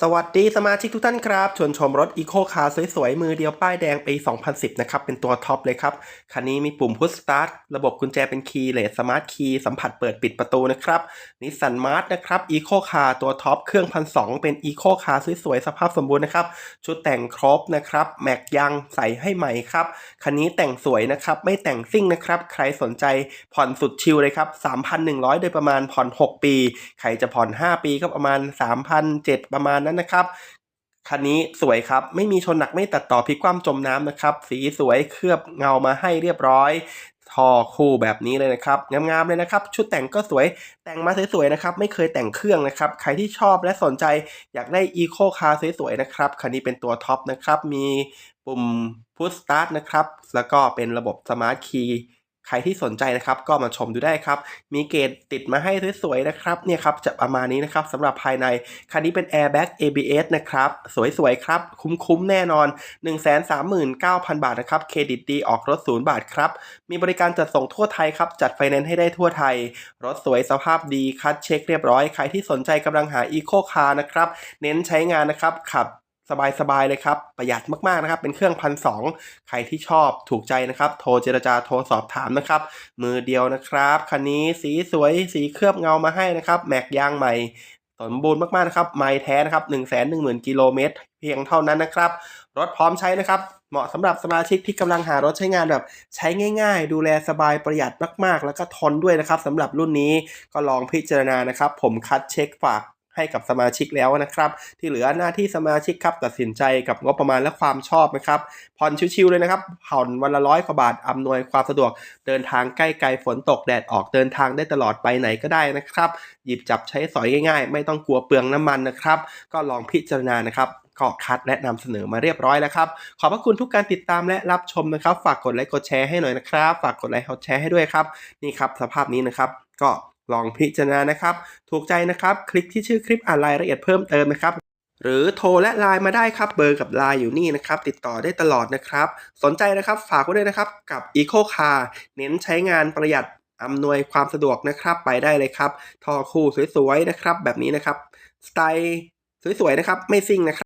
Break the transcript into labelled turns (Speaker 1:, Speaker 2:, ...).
Speaker 1: สวัสดีสมาชิกทุกท่านครับชวนชมรถอีโคคาร์สวยๆ มือเดียวป้ายแดงปี 2010 นะครับ เป็นตัวท็อปเลยครับ คันนี้มีปุ่มพุชสตาร์ทระบบกุญแจเป็นคีย์เลสสมาร์ทคีย์สัมผัสเปิดปิดประตูนะครับนิสสันมาร์ทนะครับอีโคคาร์ตัวท็อปเครื่องพันสองเป็นอีโคคาร์สวยๆ สภาพสมบูรณ์นะครับ ชุดแต่งครบนะครับแม็กยางใส่ให้ใหม่ครับ คันนี้แต่งสวยนะครับไม่แต่งซิ่งนะครับใครสนใจผ่อนสุดชิลเลยครับ3,100 โดยประมาณผ่อน 6 ปี ใครจะผ่อน 5 ปีก็ประมาณ3,700ประมาณนั้นนะครับคันนี้สวยครับ ไม่มีชนหนักไม่ตัดต่อพลิกคว่ำจมน้ำนะครับ สีสวยเคลือบเงามาให้เรียบร้อยท่อคู่แบบนี้เลยนะครับงามๆเลยนะครับ ชุดแต่งก็สวยแต่งมาสวยๆนะครับ ไม่เคยแต่งเครื่องนะครับ ใครที่ชอบและสนใจอยากได้อีโคคาร์สวยๆนะครับคันนี้เป็นตัวท็อปนะครับ มีปุ่มพุชสตาร์ทนะครับ แล้วก็เป็นระบบสมาร์ทคีย์ ใครที่สนใจนะครับก็มาชมดูได้ครับ มีเกจติดมาให้สวยๆนะครับเนี่ยครับจะประมาณนี้นะครับสำหรับภายในคันนี้เป็น Airbag ABS นะครับ สวยๆครับ คุ้มๆแน่นอน 139,000 บาทนะครับเครดิตดีออกรถศูนย์บาทครับ มีบริการจัดส่งทั่วไทยครับ จัดไฟแนนซ์ให้ได้ทั่วไทย รถสวยสภาพดีคัดเช็คเรียบร้อย ใครที่สนใจกำลังหา Eco Car นะครับ เน้นใช้งานนะครับขับ สบายๆเลยครับ ประหยัดมากๆนะครับ เป็นเครื่องพันสองใครที่ชอบถูกใจนะครับ โทรเจรจาโทรสอบถามนะครับ มือเดียวนะครับ คันนี้สีสวยสีเคลือบเงามาให้นะครับ แม็กยางใหม่สมบูรณ์มากๆนะครับไม้แท้นะครับ1 1 0 0 0 0กิโลเมตรเพียงเท่านั้นนะครับ รถพร้อมใช้นะครับ เหมาะสำหรับสมาชิกที่กำลังหารถใช้งานแบบ ใช้ง่าย ๆ ดูแลสบายประหยัดมากๆ แล้วก็ทนด้วยนะครับสำหรับรุ่นนี้ก็ลองพิจารณานะครับ ผมคัดเช็คฝาก ให้กับสมาชิกแล้วนะครับ ที่เหลือหน้าที่สมาชิกครับตัดสินใจกับงบประมาณและความชอบนะครับผ่อนชิวๆเลยนะครับผ่อนวันละร้อยกว่าบาทอำนวยความสะดวก เดินทางใกล้ไกลฝนตกแดดออกเดินทางได้ตลอดไปไหนก็ได้นะครับ หยิบจับใช้สอยง่ายๆ ไม่ต้องกลัวเปลืองน้ำมันนะครับ ก็ลองพิจารณานะครับก็คัดและนำเสนอมาเรียบร้อยแล้วครับ ขอบพระคุณทุกการติดตามและรับชมนะครับ ฝากกดไลค์กดแชร์ให้หน่อยนะครับ ฝากกดไลค์กดแชร์ให้ด้วยครับ นี่ครับ สภาพนี้นะครับ ก็ ลองพิจารณานะครับ ถูกใจนะครับ คลิกที่ชื่อคลิปอ่านรายละเอียดเพิ่มเติมนะครับ หรือโทรและไลน์มาได้ครับ เบอร์กับไลน์อยู่นี่นะครับ ติดต่อได้ตลอดนะครับ สนใจนะครับฝากไว้ด้วยนะครับกับ Eco Car เน้นใช้งานประหยัดอำนวยความสะดวกนะครับไปได้เลยครับ ทอคู่สวยๆนะครับ แบบนี้นะครับ สไตล์สวยๆนะครับ ไม่ซิ่งนะครับ